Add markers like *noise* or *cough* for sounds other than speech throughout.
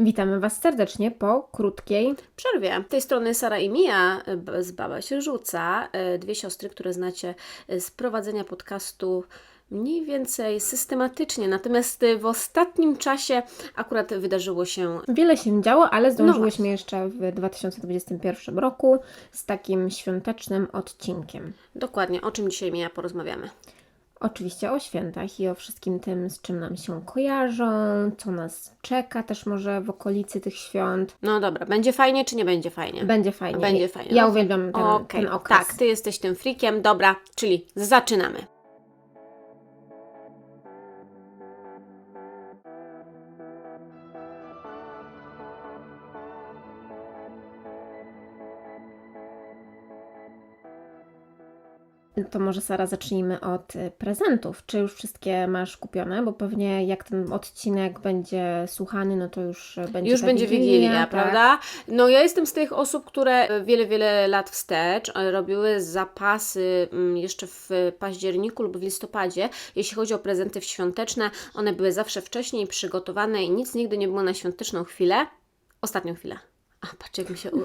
Witamy Was serdecznie po krótkiej. przerwie. Z tej strony Sara i Mia e, z Baba się rzuca. e, Dwie siostry, które znacie e, z prowadzenia podcastu mniej więcej systematycznie. Natomiast w ostatnim czasie akurat wydarzyło się Wiele się działo, ale zdążyłyśmy właśnie. jeszcze w 2021 roku z takim świątecznym odcinkiem. dokładnie o czym dzisiaj Mia porozmawiamy. Oczywiście o świętach i o wszystkim tym, z czym nam się kojarzą, co nas czeka też może w okolicy tych świąt. No dobra, będzie fajnie czy nie będzie fajnie? Będzie fajnie. Będzie fajnie. Ja uwielbiam ten, Okej, ten okres. tak, ty jesteś tym freakiem, dobra, czyli zaczynamy. To może Sara zacznijmy od y, prezentów. Czy już wszystkie masz kupione? Bo pewnie jak ten odcinek będzie słuchany, no to już y, będzie Już będzie Wigilia, tak? prawda? No ja jestem z tych osób, które wiele, wiele lat wstecz e, robiły zapasy mm, jeszcze w październiku lub w listopadzie. Jeśli chodzi o prezenty świąteczne, one były zawsze wcześniej przygotowane i nic nigdy nie było na świąteczną chwilę. Ostatnią chwilę. A, patrz, jak mi się u, u,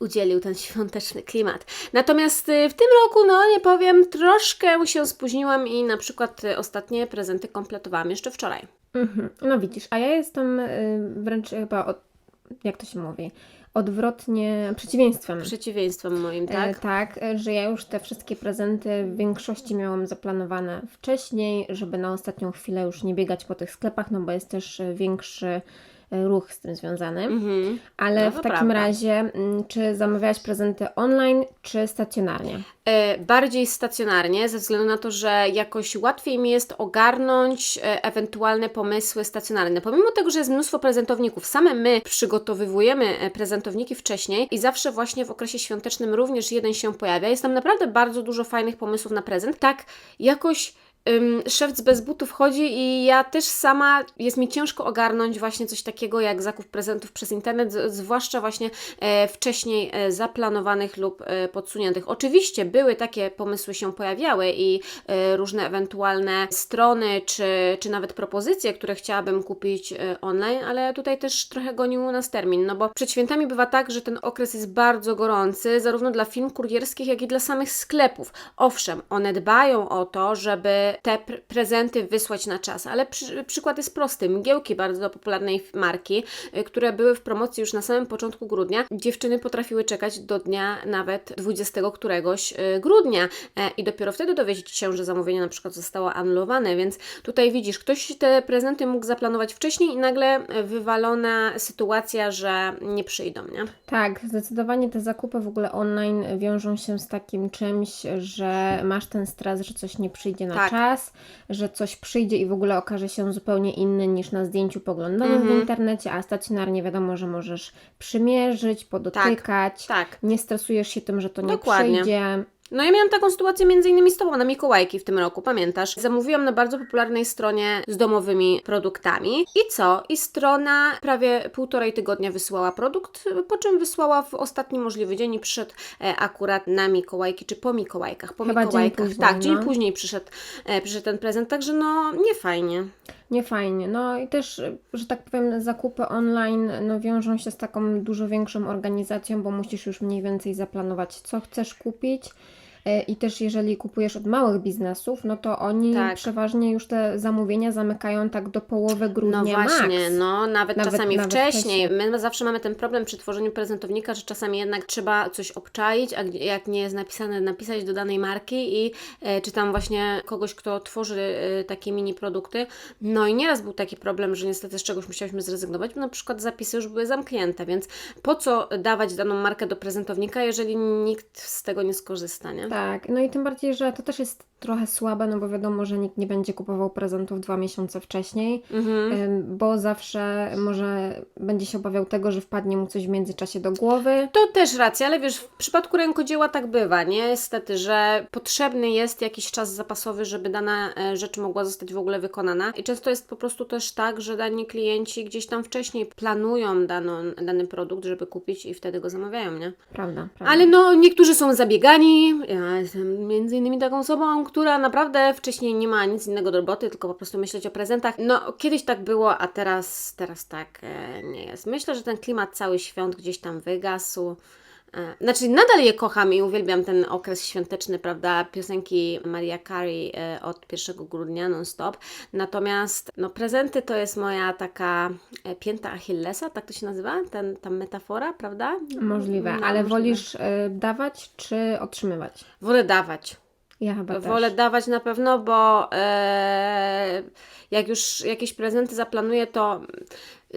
udzielił ten świąteczny klimat. Natomiast y, w tym roku, no nie powiem, troszkę się spóźniłam i na przykład y, ostatnie prezenty kompletowałam jeszcze wczoraj. Mhm. No widzisz, a ja jestem y, wręcz chyba, od, jak to się mówi, odwrotnie, przeciwieństwem. Przeciwieństwem moim, E, tak? tak, e, że ja już te wszystkie prezenty w większości miałam zaplanowane wcześniej, żeby na ostatnią chwilę już nie biegać po tych sklepach, no bo jest też e, większy ruch z tym związany. Mhm. Ale No w takim prawda. razie, mm, czy zamawiałaś prezenty online, czy stacjonarnie? E, bardziej stacjonarnie, ze względu na to, że jakoś łatwiej mi jest ogarnąć e, ewentualne pomysły stacjonarne. Pomimo tego, że jest mnóstwo prezentowników, same my przygotowywujemy e, prezentowniki wcześniej i zawsze właśnie w okresie świątecznym również jeden się pojawia. Jest tam naprawdę bardzo dużo fajnych pomysłów na prezent. Tak, jakoś szewc bez butów chodzi i ja też sama jest mi ciężko ogarnąć właśnie coś takiego jak zakup prezentów przez internet, zwłaszcza właśnie e, wcześniej e, zaplanowanych lub e, podsuniętych. Oczywiście były takie pomysły się pojawiały i różne ewentualne strony czy, czy nawet propozycje, które chciałabym kupić online, ale tutaj też trochę gonił nas termin, no bo przed świętami bywa tak, że ten okres jest bardzo gorący, zarówno dla firm kurierskich, jak i dla samych sklepów. Owszem, one dbają o to, żeby te pre- prezenty wysłać na czas, ale przy, przykład jest prosty. Mgiełki bardzo popularnej marki, y, które były w promocji już na samym początku grudnia, dziewczyny potrafiły czekać do dnia nawet 20 któregoś y, grudnia e, i dopiero wtedy dowiedzieć się, że zamówienie na przykład zostało anulowane, więc tutaj widzisz, ktoś te prezenty mógł zaplanować wcześniej i nagle e, wywalona sytuacja, że nie przyjdą, nie? Tak, zdecydowanie te zakupy w ogóle online wiążą się z takim czymś, że masz ten stres, że coś nie przyjdzie na Tak. czas, że coś przyjdzie i w ogóle okaże się zupełnie inny niż na zdjęciu poglądanym Mhm. w internecie, a stacjonarnie wiadomo, że możesz przymierzyć, podotykać. Tak. Nie stresujesz się tym, że to nie Dokładnie. przyjdzie. No ja miałam taką sytuację między innymi z Tobą na Mikołajki w tym roku, pamiętasz? Zamówiłam na bardzo popularnej stronie z domowymi produktami i co? I strona prawie półtorej tygodnia wysyłała produkt, po czym wysłała w ostatni możliwy dzień i przyszedł e, akurat na Mikołajki, czy po Mikołajkach. Po Chyba dzień Mikołajkach, później, tak, dzień no. później przyszedł, e, przyszedł ten prezent, także no nie fajnie. Nie fajnie. No i też, że tak powiem, zakupy online no, wiążą się z taką dużo większą organizacją, bo musisz już mniej więcej zaplanować, co chcesz kupić. E, I też jeżeli kupujesz od małych biznesów, no to oni Tak. przeważnie już te zamówienia zamykają tak do połowy grudnia No właśnie, max. no nawet, Nawet- czasami nawet wcześniej. wcześniej. My zawsze mamy ten problem przy tworzeniu prezentownika, że czasami jednak trzeba coś obczaić, a jak nie jest napisane, napisać do danej marki i e, czy tam właśnie kogoś, kto tworzy e, takie mini produkty. No i nieraz był taki problem, że niestety z czegoś musieliśmy zrezygnować, bo na przykład zapisy już były zamknięte, więc po co dawać daną markę do prezentownika, jeżeli nikt z tego nie skorzysta, nie? Tak, no i tym bardziej, że to też jest trochę słabe, no bo wiadomo, że nikt nie będzie kupował prezentów dwa miesiące wcześniej, Mhm. bo zawsze może będzie się obawiał tego, że wpadnie mu coś w międzyczasie do głowy. To też racja, ale wiesz, w przypadku rękodzieła tak bywa, nie? Niestety, że potrzebny jest jakiś czas zapasowy, żeby dana e, rzecz mogła zostać w ogóle wykonana. I często jest po prostu też tak, że dani klienci gdzieś tam wcześniej planują daną, dany produkt, żeby kupić i wtedy go zamawiają, nie? Prawda, prawda. Ale no, niektórzy są zabiegani. Ja jestem między innymi taką osobą, która naprawdę wcześniej nie ma nic innego do roboty, tylko po prostu myśleć o prezentach. No, kiedyś tak było, a teraz, teraz tak e, nie jest. Myślę, że ten klimat cały świąt gdzieś tam wygasł. E, Znaczy, nadal je kocham i uwielbiam ten okres świąteczny, prawda? Piosenki Maria Carey e, od 1 grudnia non-stop. Natomiast, no, prezenty to jest moja taka e, pięta Achillesa, tak to się nazywa? Ten, ta metafora, prawda? Możliwe, No, ale możliwe. wolisz e, dawać czy otrzymywać? Wolę dawać. Ja chyba też. Wolę dawać na pewno, bo e, jak już jakieś prezenty zaplanuję, to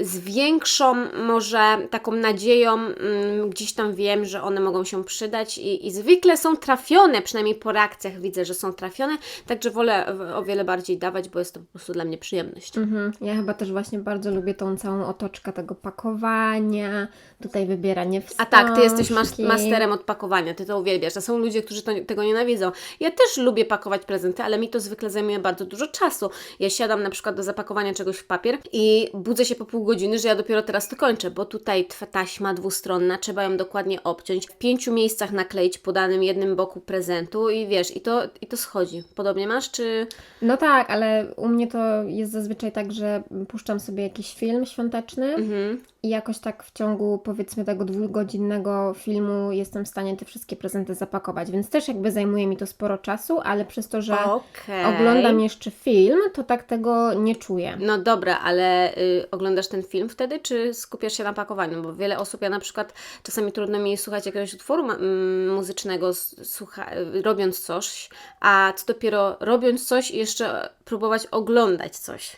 z większą może taką nadzieją mm, gdzieś tam wiem, że one mogą się przydać i, i zwykle są trafione, przynajmniej po reakcjach widzę, że są trafione, także wolę o wiele bardziej dawać, bo jest to po prostu dla mnie przyjemność. Mhm. Ja chyba też właśnie bardzo lubię tą całą otoczkę tego pakowania, tutaj wybieranie A tak, ty jesteś mas- wstążki. masterem od pakowania, ty to uwielbiasz. A są ludzie, którzy to, tego nienawidzą. Ja też lubię pakować prezenty, ale mi to zwykle zajmuje bardzo dużo czasu. Ja siadam na przykład do zapakowania czegoś w papier i budzę się po pół godziny, że ja dopiero teraz to kończę, bo tutaj taśma dwustronna, trzeba ją dokładnie obciąć, w pięciu miejscach nakleić po danym jednym boku prezentu i wiesz, i to, i to schodzi. Podobnie masz, czy... No tak, ale u mnie to jest zazwyczaj tak, że puszczam sobie jakiś film świąteczny Mhm. i jakoś tak w ciągu powiedzmy tego dwugodzinnego filmu jestem w stanie te wszystkie prezenty zapakować, więc też jakby zajmuje mi to sporo czasu, ale przez to, że Okej. oglądam jeszcze film, to tak tego nie czuję. No dobra, ale y, oglądasz ten film wtedy, czy skupiasz się na pakowaniu? Bo wiele osób, ja na przykład czasami trudno mi słuchać jakiegoś utworu mm, muzycznego, słucha, robiąc coś, a co dopiero robiąc coś i jeszcze próbować oglądać coś.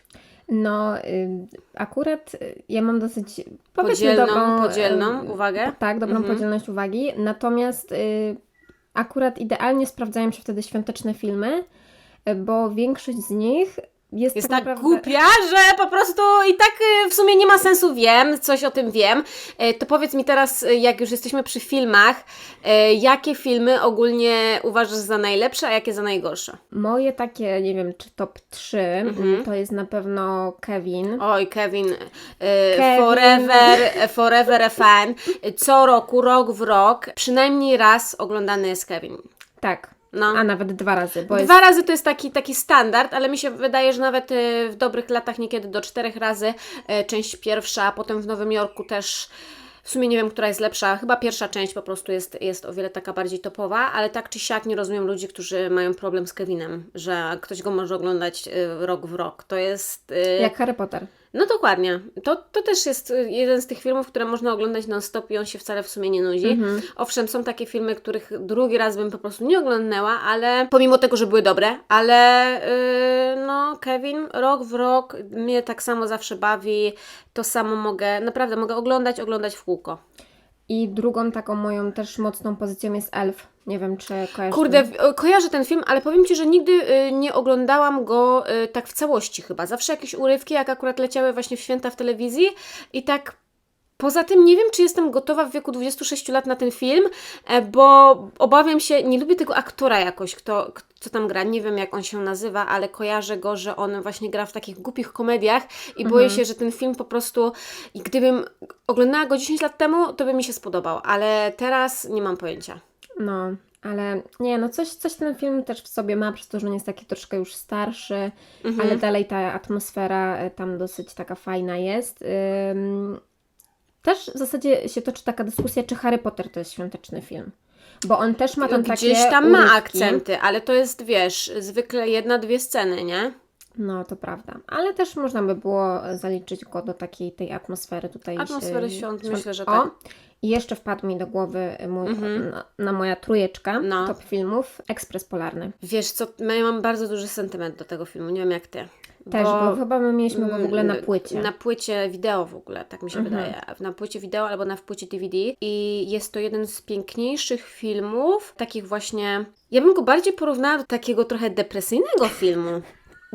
No, y, akurat y, ja mam dosyć Podzielną, dobrą, podzielną y, uwagę? Tak, dobrą Mhm. podzielność uwagi. Natomiast akurat idealnie sprawdzają się wtedy świąteczne filmy, bo większość z nich jest, Jest tak tak naprawdę... głupia, że po prostu i tak y, w sumie nie ma sensu, wiem, coś o tym wiem. Y, To powiedz mi teraz, y, jak już jesteśmy przy filmach, jakie filmy ogólnie uważasz za najlepsze, a jakie za najgorsze? Moje takie, nie wiem, czy top 3, Mhm. to jest na pewno Kevin. Oj, Kevin, Kevin. forever, forever a fan. Co roku, rok w rok, przynajmniej raz oglądany jest Kevin. Tak, No. a nawet dwa razy, bo jest... Dwa razy to jest taki, taki standard, ale mi się wydaje, że nawet y, w dobrych latach niekiedy do czterech razy y, część pierwsza, a potem w Nowym Jorku też. W sumie nie wiem, która jest lepsza. Chyba pierwsza część po prostu jest, jest o wiele taka bardziej topowa, ale tak czy siak nie rozumiem ludzi, którzy mają problem z Kevinem, że ktoś go może oglądać y, rok w rok. To jest. Jak Harry Potter. No dokładnie. To, to też jest y, jeden z tych filmów, które można oglądać non-stop i on się wcale w sumie nie nudzi. Mhm. Owszem, są takie filmy, których drugi raz bym po prostu nie oglądnęła, ale pomimo tego, że były dobre, ale yy, no Kevin rok w rok mnie tak samo zawsze bawi, to samo mogę, naprawdę mogę oglądać, oglądać w kółko. I drugą taką moją też mocną pozycją jest Elf. Nie wiem, czy kojarzysz. Kurde, w- kojarzę ten film, ale powiem Ci, że nigdy y, nie oglądałam go y, tak w całości chyba. Zawsze jakieś urywki, jak akurat leciały właśnie w święta w telewizji i tak Poza tym nie wiem, czy jestem gotowa w wieku 26 lat na ten film, e, bo obawiam się, nie lubię tego aktora jakoś, kto, kto tam gra, nie wiem jak on się nazywa, ale kojarzę go, że on właśnie gra w takich głupich komediach i boję się, że ten film po prostu, i gdybym oglądała go 10 lat temu, to by mi się spodobał, ale teraz nie mam pojęcia. No, ale nie, no coś, coś ten film też w sobie ma, przez to, że on jest taki troszkę już starszy, Mhm. ale dalej ta atmosfera y, tam dosyć taka fajna jest. Ym, Też w zasadzie się toczy taka dyskusja, czy Harry Potter to jest świąteczny film. Bo on też ma tam takie Gdzieś tam ma urywki. akcenty, ale to jest, wiesz, zwykle jedna, dwie sceny, nie? No, to prawda. Ale też można by było zaliczyć go do takiej tej atmosfery tutaj. Atmosfery y, świąt, świąt. myślę, że o, tak. I jeszcze wpadł mi do głowy mój, Mhm. na, na moja trójeczka No. top filmów, Ekspres Polarny. Wiesz co, ja mam bardzo duży sentyment do tego filmu, nie wiem jak ty. Też, bo, chyba my mieliśmy go w ogóle na Mm, płycie. Na płycie wideo w ogóle, tak mi się Mhm. wydaje. Na płycie wideo albo na płycie DVD. I jest to jeden z piękniejszych filmów, takich właśnie. Ja bym go bardziej porównała do takiego trochę depresyjnego filmu.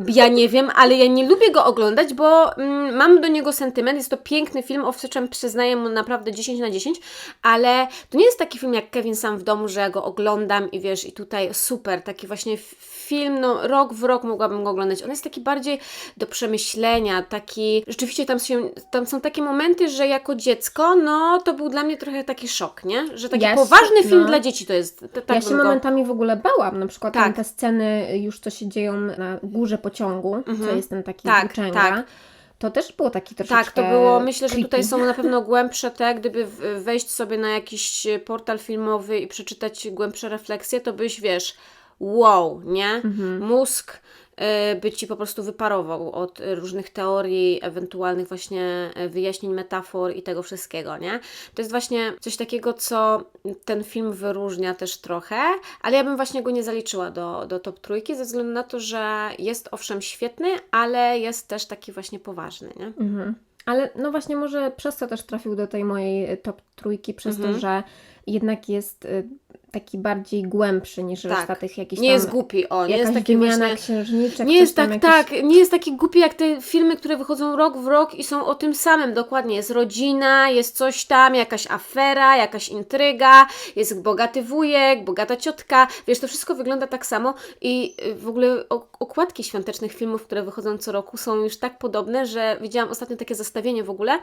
Ja nie wiem, ale ja nie lubię go oglądać, bo mm, mam do niego sentyment. Jest to piękny film, owszem, przyznaję mu naprawdę 10 na 10, ale to nie jest taki film jak Kevin sam w domu, że ja go oglądam i wiesz, i tutaj super, taki właśnie film, no rok w rok mogłabym go oglądać. On jest taki bardziej do przemyślenia, taki, rzeczywiście tam, się, tam są takie momenty, że jako dziecko, no to był dla mnie trochę taki szok, nie? Że taki się- poważny film no. dla dzieci to jest. Tak ja się go- momentami w ogóle bałam, na przykład Tak. te sceny już, co się dzieją na górze pociągu, co jest ten taki Tak, włóczęga, tak. to też było taki troszeczkę Tak, to było, myślę, że creepy. tutaj są na pewno *laughs* głębsze te, gdyby wejść sobie na jakiś portal filmowy i przeczytać głębsze refleksje, to byś, wiesz, wow, nie? Mhm. Mózg by Ci po prostu wyparował od e, różnych teorii, ewentualnych właśnie e, wyjaśnień, metafor i tego wszystkiego, nie? To jest właśnie coś takiego, co ten film wyróżnia też trochę, ale ja bym właśnie go nie zaliczyła do, do top trójki, ze względu na to, że jest owszem świetny, ale jest też taki właśnie poważny, nie? Mhm. Ale no właśnie może przez to też trafił do tej mojej y, top trójki, przez Mhm. to, że jednak jest taki bardziej głębszy niż Tak. reszta tych jakichś Nie jest głupi, o, nie jest taki właśnie... księżniczek, Nie jest tak, jakieś... tak, nie jest taki głupi jak te filmy, które wychodzą rok w rok i są o tym samym, dokładnie. Jest rodzina, jest coś tam, jakaś afera, jakaś intryga, jest bogaty wujek, bogata ciotka, wiesz, to wszystko wygląda tak samo i w ogóle o- okładki świątecznych filmów, które wychodzą co roku są już tak podobne, że widziałam ostatnio takie zestawienie w ogóle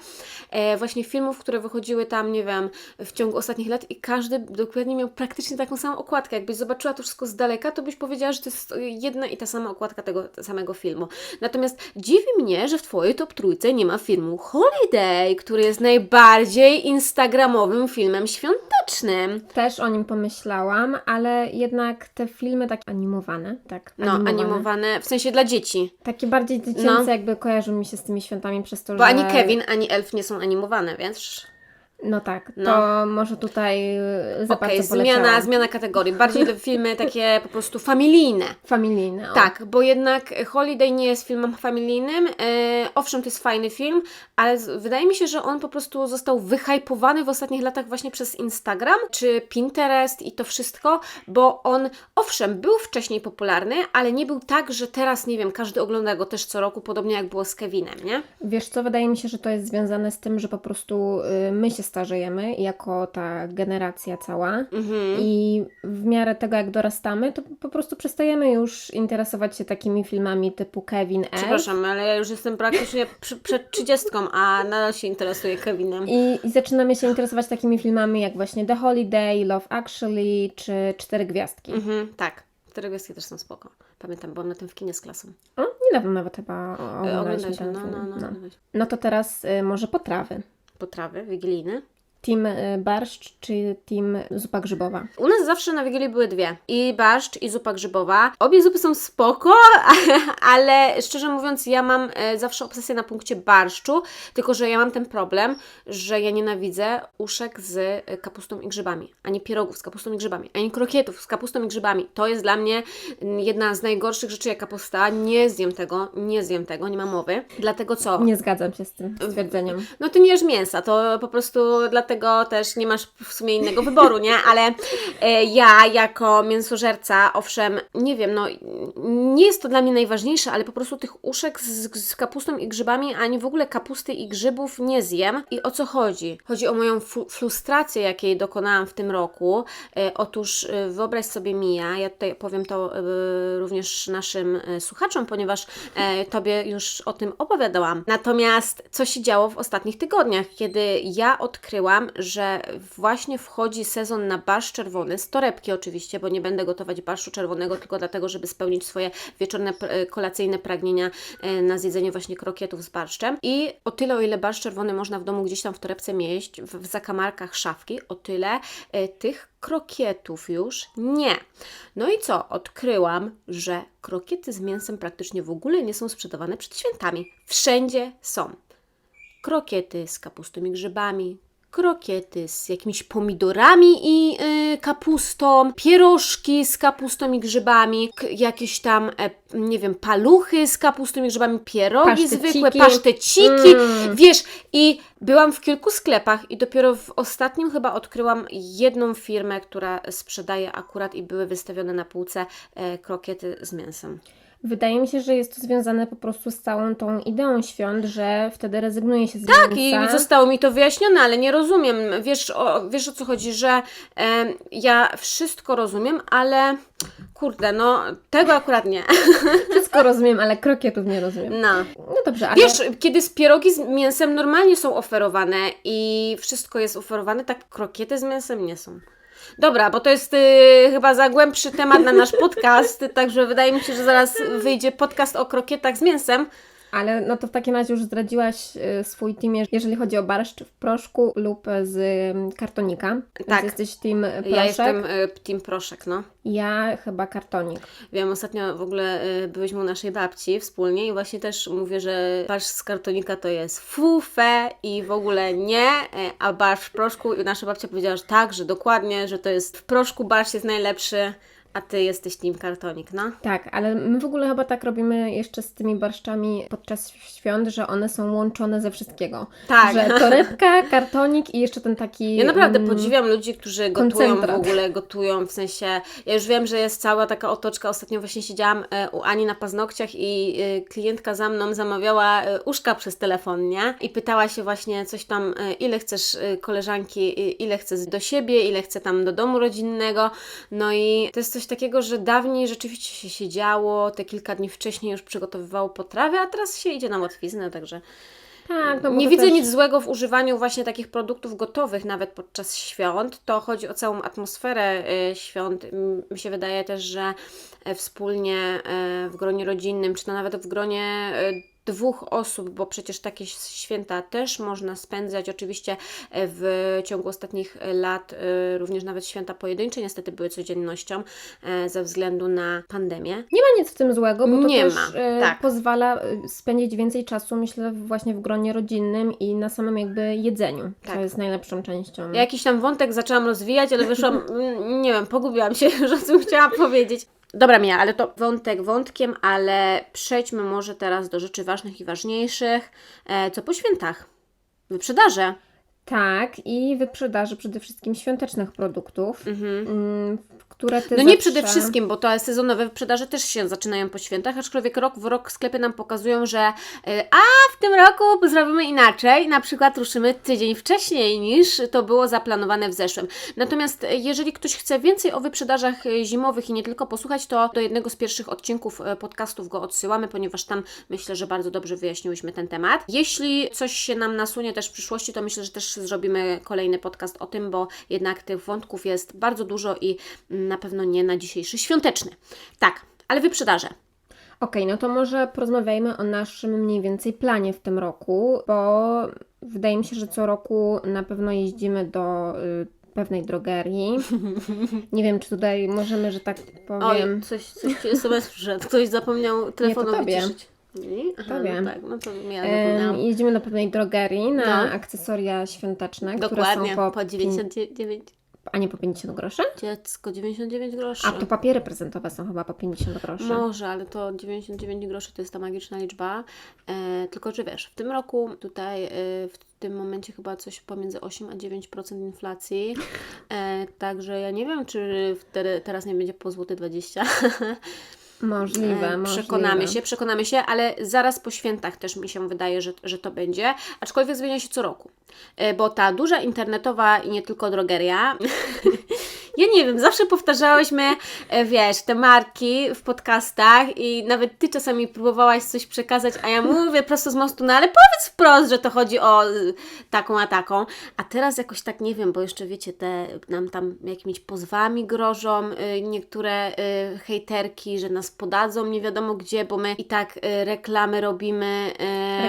e, właśnie filmów, które wychodziły tam, nie wiem, w ciągu ostatnich lat i każdy dokładnie miał praktycznie taką samą okładkę. Jakbyś zobaczyła to wszystko z daleka, to byś powiedziała, że to jest jedna i ta sama okładka tego samego filmu. Natomiast dziwi mnie, że w Twojej top trójce nie ma filmu Holiday, który jest najbardziej instagramowym filmem świątecznym. Też o nim pomyślałam, ale jednak te filmy takie animowane, tak, No, animowane, w sensie dla dzieci. Takie bardziej dziecięce No. jakby kojarzą mi się z tymi świętami przez to, Bo że... ani Kevin, ani Elf nie są animowane, więc... No tak, No. to może tutaj y, za Okej, bardzo zmiana, zmiana kategorii. Bardziej te filmy takie po prostu familijne. Familijne. o. Tak, bo jednak Holiday nie jest filmem familijnym. E, owszem, to jest fajny film, ale z, wydaje mi się, że on po prostu został wyhypowany w ostatnich latach właśnie przez Instagram czy Pinterest i to wszystko, bo on owszem, był wcześniej popularny, ale nie był tak, że teraz, nie wiem, każdy ogląda go też co roku, podobnie jak było z Kevinem, nie? Wiesz co, wydaje mi się, że to jest związane z tym, że po prostu y, my się starzejemy jako ta generacja cała Mhm. i w miarę tego jak dorastamy, to po prostu przestajemy już interesować się takimi filmami typu Kevin L. Przepraszam, ale ja już jestem praktycznie przy, przed trzydziestką, a nadal się interesuję Kevinem. I, I zaczynamy się interesować takimi filmami jak właśnie The Holiday, Love Actually czy Cztery Gwiazdki. Mhm, tak. Cztery gwiazdki też są spoko. Pamiętam, byłam na tym w kinie z klasą. O, niedawno nawet chyba E, oglądaliśmy ten no, film. no, no. No. no. no to teraz y, może potrawy. Potrawy wigilijne. Team y, barszcz czy team zupa grzybowa? U nas zawsze na Wigilii były dwie. I barszcz, i zupa grzybowa. Obie zupy są spoko, *laughs* ale szczerze mówiąc, ja mam e, zawsze obsesję na punkcie barszczu, tylko że ja mam ten problem, że ja nienawidzę uszek z e, kapustą i grzybami, ani pierogów z kapustą i grzybami, ani krokietów z kapustą i grzybami. To jest dla mnie mm, jedna z najgorszych rzeczy jak kapusta. Nie zjem tego, nie zjem tego, nie ma mowy. Dlatego co? Nie zgadzam się z tym stwierdzeniem. No ty nie jesz mięsa, to po prostu dlatego też nie masz w sumie innego wyboru, nie? Ale e, ja jako mięsożerca, owszem, nie wiem, no nie jest to dla mnie najważniejsze, ale po prostu tych uszek z, z kapustą i grzybami, ani w ogóle kapusty i grzybów nie zjem. I o co chodzi? Chodzi o moją frustrację, jakiej dokonałam w tym roku. E, otóż e, wyobraź sobie Mija, ja tutaj powiem to również naszym słuchaczom, ponieważ Tobie już o tym opowiadałam. Natomiast co się działo w ostatnich tygodniach, kiedy ja odkryłam, że właśnie wchodzi sezon na barszcz czerwony, z torebki oczywiście, bo nie będę gotować barszczu czerwonego tylko dlatego, żeby spełnić swoje wieczorne, kolacyjne pragnienia e, na zjedzenie właśnie krokietów z barszczem. I o tyle, o ile barszcz czerwony można w domu gdzieś tam w torebce mieść, w, w zakamarkach szafki, o tyle e, tych krokietów już nie. No i co? Odkryłam, że krokiety z mięsem praktycznie w ogóle nie są sprzedawane przed świętami. Wszędzie są. Krokiety z kapustą i grzybami, krokiety z jakimiś pomidorami i y, kapustą, pierożki z kapustą i grzybami, jakieś tam, e, nie wiem, paluchy z kapustą i grzybami, pierogi Paszteciki. zwykłe, paszteciki, Mm. wiesz, i byłam w kilku sklepach i dopiero w ostatnim chyba odkryłam jedną firmę, która sprzedaje akurat i były wystawione na półce e, krokiety z mięsem. Wydaje mi się, że jest to związane po prostu z całą tą ideą świąt, że wtedy rezygnuje się z mięsa. Tak, i zostało mi to wyjaśnione, ale nie rozumiem. Wiesz o, wiesz o co chodzi, że em, ja wszystko rozumiem, ale kurde, no tego akurat nie. *laughs* Wszystko rozumiem, ale krokietów nie rozumiem. No. No dobrze, ale... Wiesz, kiedy z pierogi z mięsem normalnie są oferowane i wszystko jest oferowane, tak krokiety z mięsem nie są. Dobra, bo to jest y, chyba za głębszy temat na nasz podcast, *laughs* także wydaje mi się, że zaraz wyjdzie podcast o krokietach z mięsem. Ale no to w takim razie już zdradziłaś y, swój team, jeżeli chodzi o barszcz w proszku lub z y, kartonika. Więc Tak. jesteś team proszek. Ja jestem y, team proszek, no. Ja chyba kartonik. Wiem, ostatnio w ogóle y, byliśmy u naszej babci wspólnie i właśnie też mówię, że barsz z kartonika to jest fufe i w ogóle nie, y, a barsz w proszku i nasza babcia powiedziała, że tak, że dokładnie, że to jest w proszku barsz jest najlepszy, a ty jesteś team kartonik, no. Tak, ale my w ogóle chyba tak robimy jeszcze z tymi barszczami podczas świąt, że one są łączone ze wszystkiego. Tak. Że torebka, kartonik i jeszcze ten taki... Ja naprawdę mm, podziwiam ludzi, którzy gotują w ogóle, gotują, w sensie, ja już wiem, że jest cała taka otoczka, ostatnio właśnie siedziałam e, u Ani na paznokciach i e, klientka za mną zamawiała e, uszka przez telefon, nie? I pytała się właśnie coś tam, ile chcesz koleżanki, ile chcesz do siebie, ile chce tam do domu rodzinnego, no i to jest coś takiego, że dawniej rzeczywiście się siedziało, te kilka dni wcześniej już przygotowywało potrawy, a teraz się idzie na łatwiznę, także... Tak, no Nie widzę też... nic złego w używaniu właśnie takich produktów gotowych nawet podczas świąt. To chodzi o całą atmosferę y, świąt. Mi się wydaje też, że e, wspólnie e, w gronie rodzinnym, czy to nawet w gronie e, dwóch osób, bo przecież takie święta też można spędzać. Oczywiście e, w ciągu ostatnich e, lat e, również nawet święta pojedyncze niestety były codziennością ze względu na pandemię. Nie ma nic w tym złego, bo to Nie też ma, tak. pozwala spędzić więcej czasu, myślę, właśnie w gronie rodzinnym i na samym jakby jedzeniu, Tak. co jest najlepszą częścią. Ja jakiś tam wątek zaczęłam rozwijać, ale wyszłam, *laughs* mm, nie wiem, pogubiłam się już o czym chciałam powiedzieć. Dobra Mia, ale to wątek wątkiem, ale przejdźmy może teraz do rzeczy ważnych i ważniejszych. E, co po świętach? Wyprzedaże. Tak, i wyprzedaży przede wszystkim świątecznych produktów, mm, które ty No nie zawsze... przede wszystkim, bo to sezonowe wyprzedaże też się zaczynają po świętach, aczkolwiek rok w rok sklepy nam pokazują, że e, a w tym roku zrobimy inaczej, na przykład ruszymy tydzień wcześniej niż to było zaplanowane w zeszłym. Natomiast e, jeżeli ktoś chce więcej o wyprzedażach e, zimowych i nie tylko posłuchać, to do jednego z pierwszych odcinków podcastów go odsyłamy, ponieważ tam myślę, że bardzo dobrze wyjaśniłyśmy ten temat. Jeśli coś się nam nasunie też w przyszłości, to myślę, że też zrobimy kolejny podcast o tym, bo jednak tych wątków jest bardzo dużo i mm, na pewno nie na dzisiejszy świąteczny. Tak, ale wyprzedaże. Okej, no to może porozmawiajmy o naszym mniej więcej planie w tym roku, bo wydaje mi się, że co roku na pewno jeździmy do y, pewnej drogerii. *laughs* Nie wiem, czy tutaj możemy, że tak powiem. Oj, coś, coś SMS przyszedł. Ktoś zapomniał telefonu wyciszyć. Nie? Aha, Tobie. no tak, no to ja zapomniałam. jedziemy do pewnej drogerii na No. akcesoria świąteczne, Dokładnie, które są po, po 99, a nie po 50 groszy? dziecko 99 groszy. A to papiery prezentowe są chyba po 50 groszy. Może, ale to 99 groszy to jest ta magiczna liczba. E, tylko, że wiesz, w tym roku tutaj e, w tym momencie chyba coś pomiędzy 8 a 9% inflacji. E, także ja nie wiem, czy wtedy, teraz nie będzie po złoty 20. *laughs* Możliwe, E, możliwe. Przekonamy się, przekonamy się, ale zaraz po świętach też mi się wydaje, że, że to będzie, aczkolwiek zmienia się co roku. E, Bo ta duża internetowa i nie tylko drogeria, *laughs* ja nie wiem, zawsze powtarzałyśmy, e, wiesz, te marki w podcastach i nawet Ty czasami próbowałaś coś przekazać, a ja mówię prosto z mostu, no ale powiedz wprost, że to chodzi o y, taką a taką, a teraz jakoś tak nie wiem, bo jeszcze wiecie, te nam tam jakimiś pozwami grożą y, niektóre hejterki, że nas podadzą nie wiadomo gdzie, bo my i tak reklamy robimy.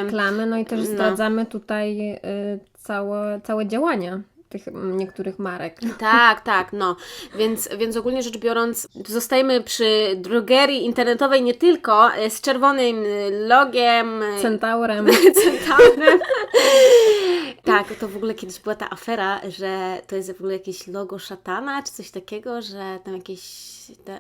Reklamy, no i też no. zdradzamy tutaj y, całe, całe działania tych mm, niektórych marek. Tak, tak, no. Więc, więc ogólnie rzecz biorąc, zostajemy przy drogerii internetowej nie tylko e, z czerwonym e, logiem, e, Centaurem. *laughs* centaurem. tak, to w ogóle kiedyś była ta afera, że to jest w ogóle jakieś logo szatana, czy coś takiego, że tam jakieś...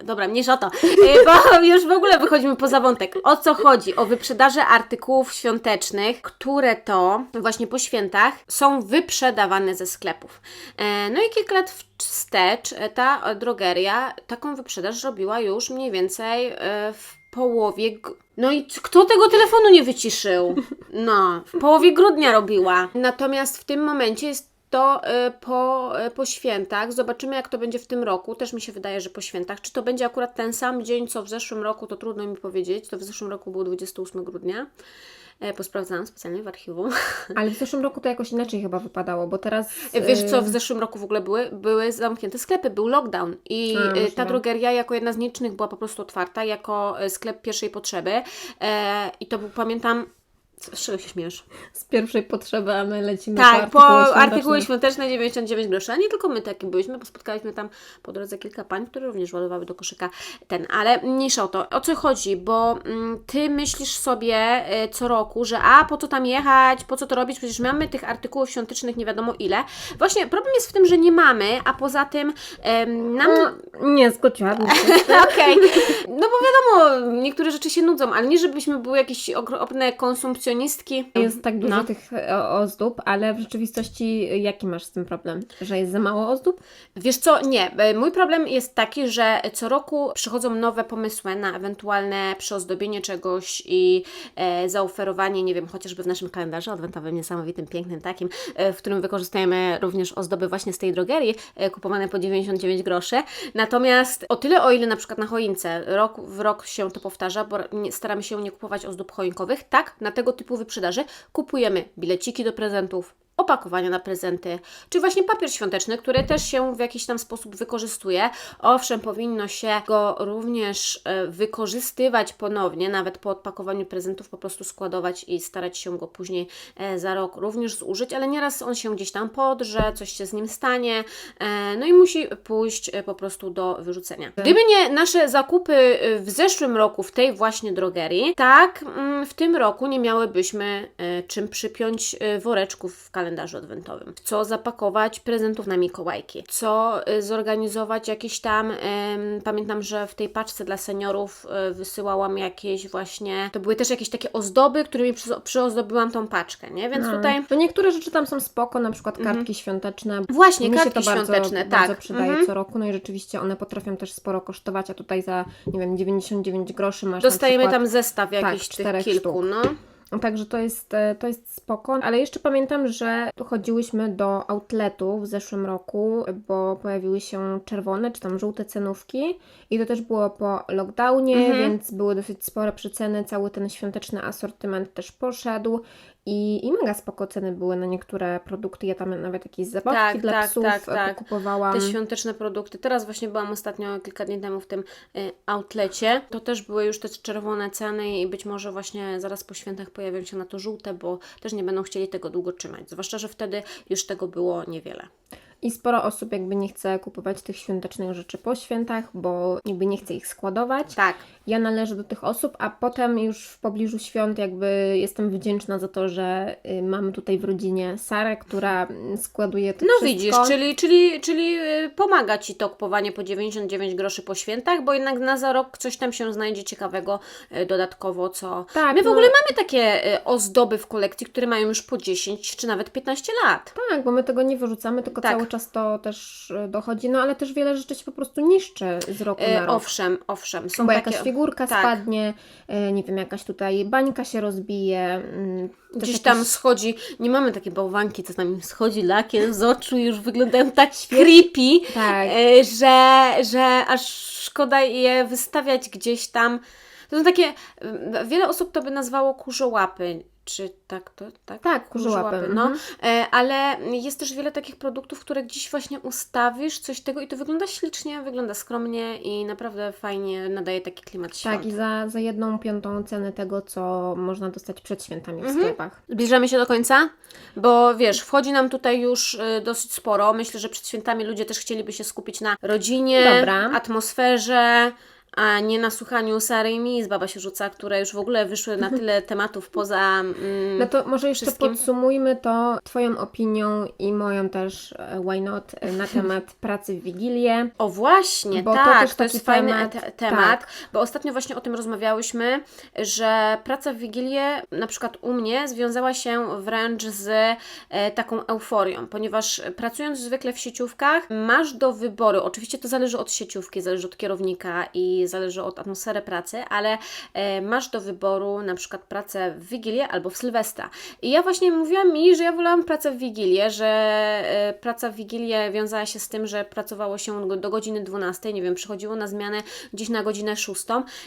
Dobra, mniejsza o to, E, *laughs* bo już w ogóle wychodzimy poza wątek. O co chodzi? O wyprzedaże artykułów świątecznych, które to właśnie po świętach są wyprzedawane ze sklepów. E, No i kilka lat wstecz e, ta drogeria taką wyprzedaż robiła już mniej więcej w połowie. No i kto tego telefonu nie wyciszył? No, w połowie grudnia robiła. Natomiast w tym momencie jest to y, po, y, po świętach. Zobaczymy, jak to będzie w tym roku. Też mi się wydaje, że po świętach. Czy to będzie akurat ten sam dzień, co w zeszłym roku, to trudno mi powiedzieć. To w zeszłym roku było 28 grudnia. E, Posprawdzałam specjalnie w archiwum. *laughs* Ale w zeszłym roku to jakoś inaczej chyba wypadało, bo teraz... Wiesz co, w zeszłym roku w ogóle były, były zamknięte sklepy, był lockdown i A, ta drogeria jako jedna z nielicznych była po prostu otwarta, jako sklep pierwszej potrzeby e, i to był, pamiętam, z czego się śmiesz? Z pierwszej potrzeby, a my lecimy Tak, po po artykuły świąteczne. artykuły świąteczne 99 groszy, a nie tylko my taki byliśmy, bo spotkaliśmy tam po drodze kilka pań, które również ładowały do koszyka ten, ale mniejsza o to. O co chodzi, bo mm, Ty myślisz sobie y, co roku, że a, po co tam jechać, po co to robić, przecież mamy tych artykułów świątecznych nie wiadomo ile. Właśnie problem jest w tym, że nie mamy, a poza tym nam... No, nie, się. *laughs* Okej, no bo wiadomo, niektóre rzeczy się nudzą, ale nie żebyśmy były jakieś okropne Jest tak dużo No. tych e, ozdób, ale w rzeczywistości jaki masz z tym problem? Że jest za mało ozdób? Wiesz co, nie. E, Mój problem jest taki, że co roku przychodzą nowe pomysły na ewentualne przyozdobienie czegoś i e, zaoferowanie, nie wiem, chociażby w naszym kalendarzu adwentowym, niesamowitym, pięknym takim, e, w którym wykorzystajemy również ozdoby właśnie z tej drogerii, e, kupowane po 99 groszy. Natomiast o tyle, o ile na przykład na choince rok w rok się to powtarza, bo staramy się nie kupować ozdób choinkowych, tak, na tego typu wyprzedaży kupujemy bileciki do prezentów, opakowania na prezenty, czy właśnie papier świąteczny, który też się w jakiś tam sposób wykorzystuje. Owszem, powinno się go również e, wykorzystywać ponownie, nawet po odpakowaniu prezentów, po prostu składować i starać się go później e, za rok również zużyć, ale nieraz on się gdzieś tam podrze, coś się z nim stanie, e, no i musi pójść po prostu do wyrzucenia. Gdyby nie nasze zakupy w zeszłym roku w tej właśnie drogerii, tak mm, w tym roku nie miałybyśmy czym przypiąć woreczków w kalendarzu adwentowym, co zapakować prezentów na Mikołajki, co e, zorganizować jakieś tam, pamiętam, że w tej paczce dla seniorów e, wysyłałam jakieś właśnie, to były też jakieś takie ozdoby, którymi przy, przyozdobiłam tą paczkę, nie? Więc No. tutaj To niektóre rzeczy tam są spoko, na przykład kartki świąteczne. Właśnie, Mi kartki bardzo, świąteczne, bardzo tak. przydaje Mhm. co roku, no i rzeczywiście one potrafią też sporo kosztować, a tutaj za, nie wiem, 99 groszy masz Dostajemy tam zestaw jakichś tych czterech kilku, sztuk. no. Także to jest, e, to jest spoko, ale jeszcze pamiętam, że chodziłyśmy do outletu w zeszłym roku, bo pojawiły się czerwone czy tam żółte cenówki i to też było po lockdownie, Mhm. więc były dosyć spore przeceny, cały ten świąteczny asortyment też poszedł i, i mega spoko ceny były na niektóre produkty, ja tam nawet jakieś zabawki Tak, dla tak, psów tak, e, tak. kupowałam. Te świąteczne produkty. Teraz właśnie byłam ostatnio, kilka dni temu w tym y, outlecie. To też były już te czerwone ceny i być może właśnie zaraz po świętach pojawią się na to żółte, bo też nie będą chcieli tego długo trzymać. Zwłaszcza, że wtedy już tego było niewiele. I sporo osób jakby nie chce kupować tych świątecznych rzeczy po świętach, bo jakby nie chce ich składować. Tak. Ja należę do tych osób, a potem już w pobliżu świąt jakby jestem wdzięczna za to, że y, mamy tutaj w rodzinie Sarę, która składuje to No wszystko. widzisz, czyli, czyli, czyli y, pomaga Ci to kupowanie po 99 groszy po świętach, bo jednak na za rok coś tam się znajdzie ciekawego y, dodatkowo, co... Tak, My w no- ogóle mamy takie ozdoby w kolekcji, które mają już po 10 czy nawet 15 lat. Tak, bo my tego nie wyrzucamy, tylko Tak. cały czas to też y, dochodzi, no ale też wiele rzeczy się po prostu niszczy z roku na E, rok. owszem, owszem. Są Bo takie... jakaś figurka tak. spadnie, y, nie wiem, jakaś tutaj bańka się rozbije. mm, Gdzieś jakieś- tam schodzi, nie mamy takiej bałwanki, co tam schodzi lakier z oczu, już wyglądają tak creepy, Tak. e, że, że aż szkoda je wystawiać gdzieś tam. To są takie, e, wiele osób to by nazwało kurzołapy, czy tak to? Tak, Tak, kurzołapy, no. mhm. E, ale jest też wiele takich produktów, które gdzieś właśnie ustawisz, coś tego i to wygląda ślicznie, wygląda skromnie i naprawdę fajnie nadaje taki klimat świąt. Tak, i za, za jedną piątą ceny tego, co można dostać przed świętami w Mhm. sklepach. Zbliżamy się do końca, bo wiesz, wchodzi nam tutaj już y, dosyć sporo. Myślę, że przed świętami ludzie też chcieliby się skupić na rodzinie, Dobra. atmosferze, a nie na słuchaniu Sary i Mi z Baba się rzuca, które już w ogóle wyszły na tyle *laughs* tematów poza. Mm, No to może jeszcze wszystkim. podsumujmy to Twoją opinią i moją też, e, why not, e, na *laughs* temat pracy w Wigilię. O właśnie, Bo to tak, też to, taki jest fajny temat, te- temat, tak. bo ostatnio właśnie o tym rozmawiałyśmy, że praca w Wigilię, na przykład u mnie, związała się wręcz z e, taką euforią, ponieważ pracując zwykle w sieciówkach, masz do wyboru, oczywiście to zależy od sieciówki, zależy od kierownika i zależy od atmosfery pracy, ale e, masz do wyboru na przykład pracę w Wigilię albo w Sylwestra. I ja właśnie mówiłam mi, że ja wolałam pracę w Wigilię, że e, praca w Wigilię wiązała się z tym, że pracowało się do godziny 12, nie wiem, przychodziło na zmianę gdzieś na godzinę 6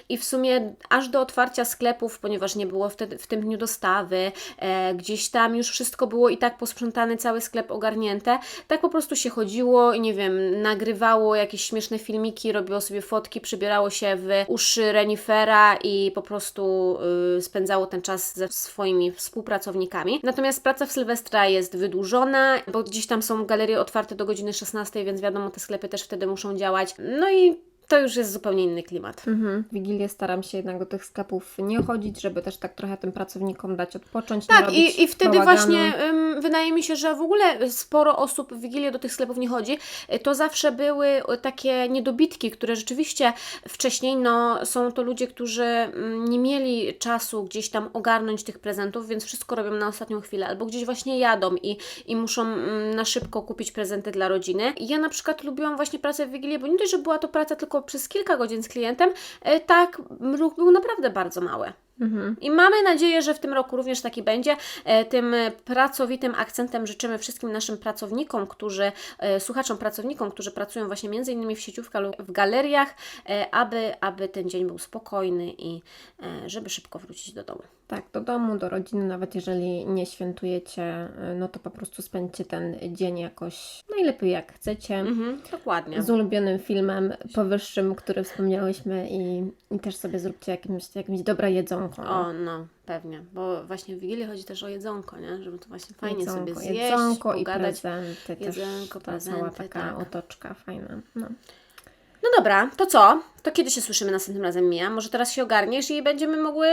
i w sumie aż do otwarcia sklepów, ponieważ nie było wtedy, w tym dniu dostawy, e, gdzieś tam już wszystko było i tak posprzątane, cały sklep ogarnięte, tak po prostu się chodziło i nie wiem, nagrywało jakieś śmieszne filmiki, robiło sobie fotki, przybierało się w uszy renifera i po prostu y, spędzało ten czas ze swoimi współpracownikami. Natomiast praca w Sylwestra jest wydłużona, bo gdzieś tam są galerie otwarte do godziny 16, więc wiadomo, te sklepy też wtedy muszą działać. No i to już jest zupełnie inny klimat. Mhm. W Wigilię staram się jednak do tych sklepów nie chodzić, żeby też tak trochę tym pracownikom dać odpocząć. Tak, i, i wtedy bałaganu. właśnie ym, wydaje mi się, że w ogóle sporo osób w Wigilię do tych sklepów nie chodzi. Y, To zawsze były y, takie niedobitki, które rzeczywiście wcześniej, no są to ludzie, którzy mm, nie mieli czasu gdzieś tam ogarnąć tych prezentów, więc wszystko robią na ostatnią chwilę, albo gdzieś właśnie jadą i, i muszą mm, na szybko kupić prezenty dla rodziny. Ja na przykład lubiłam właśnie pracę w Wigilię, bo nie dość, że była to praca tylko przez kilka godzin z klientem, y, tak ruch był naprawdę bardzo mały. Mhm. I mamy nadzieję, że w tym roku również taki będzie. E, Tym e, pracowitym akcentem życzymy wszystkim naszym pracownikom, którzy, e, słuchaczom, pracownikom, którzy pracują właśnie między innymi w sieciówkach lub w galeriach, e, aby, aby ten dzień był spokojny i e, żeby szybko wrócić do domu. Tak, do domu, do rodziny, nawet jeżeli nie świętujecie, y, no to po prostu spędźcie ten dzień jakoś najlepiej jak chcecie. Mhm, dokładnie. Z ulubionym filmem powyższym, który wspomniałyśmy i, i też sobie zróbcie jakimś, jakimś dobre jedzonko. O, no, pewnie, bo właśnie w Wigilię chodzi też o jedzonko, nie? Żeby to właśnie fajnie jedzonko, sobie zjeść, jedzonko i pogadać. prezenty Jedzonko. Ta cała prezenty, taka tak. otoczka fajna. No. No dobra, to co? To kiedy się słyszymy następnym razem, Mija? Może teraz się ogarniesz i będziemy mogły...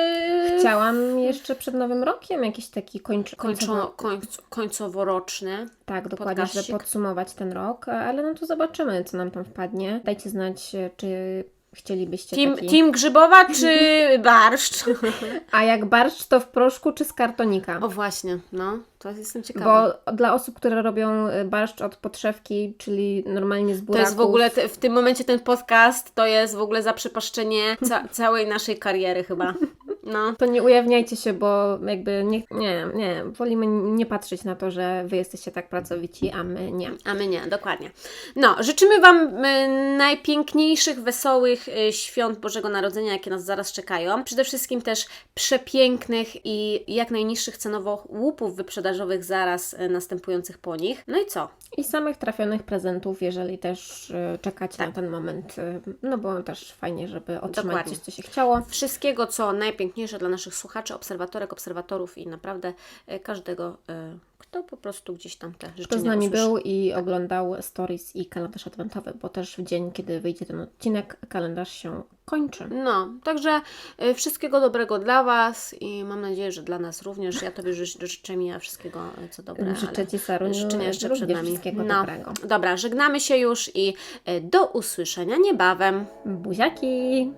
Chciałam jeszcze przed Nowym Rokiem jakiś taki kończ, Kończo, końc, końcoworoczny. tak, dokładnie, żeby podcastik. podsumować ten rok, ale no to zobaczymy, co nam tam wpadnie. Dajcie znać, czy chcielibyście Team, taki... team Grzybowa czy barszcz? *laughs* A jak barszcz, to w proszku czy z kartonika? O właśnie, no, to jestem ciekawa. Bo dla osób, które robią y, barszcz od podszewki, czyli normalnie z to buraków... jest w ogóle, te, w tym momencie ten podcast to jest w ogóle zaprzepaszczenie ca- *laughs* całej naszej kariery chyba. No. To nie ujawniajcie się, bo jakby nie, nie, nie, wolimy nie patrzeć na to, że Wy jesteście tak pracowici, a my nie. A my nie, dokładnie. No, życzymy Wam y, najpiękniejszych, wesołych y, świąt Bożego Narodzenia, jakie nas zaraz czekają. Przede wszystkim też przepięknych i jak najniższych cenowo łupów zaraz y, następujących po nich. No i co? I samych trafionych prezentów, jeżeli też y, czekacie Tak. na ten moment, y, no bo też fajnie, żeby otrzymać Dokładnie. coś, co się chciało. Wszystkiego, co najpiękniejsze dla naszych słuchaczy, obserwatorek, obserwatorów i naprawdę każdego, kto po prostu gdzieś tam te życzenia Kto z nami usłyszy. był i oglądał stories i kalendarz adwentowy, bo też w dzień, kiedy wyjdzie ten odcinek, kalendarz się kończy. No, także y, wszystkiego dobrego dla Was i mam nadzieję, że dla nas również. Ja Tobie ży- życzę mi wszystkiego, y, co dobre. Życzę Ci, Saruniu, życzenia jeszcze przed nami. wszystkiego no, dobrego. Dobra, żegnamy się już i y, do usłyszenia niebawem. Buziaki!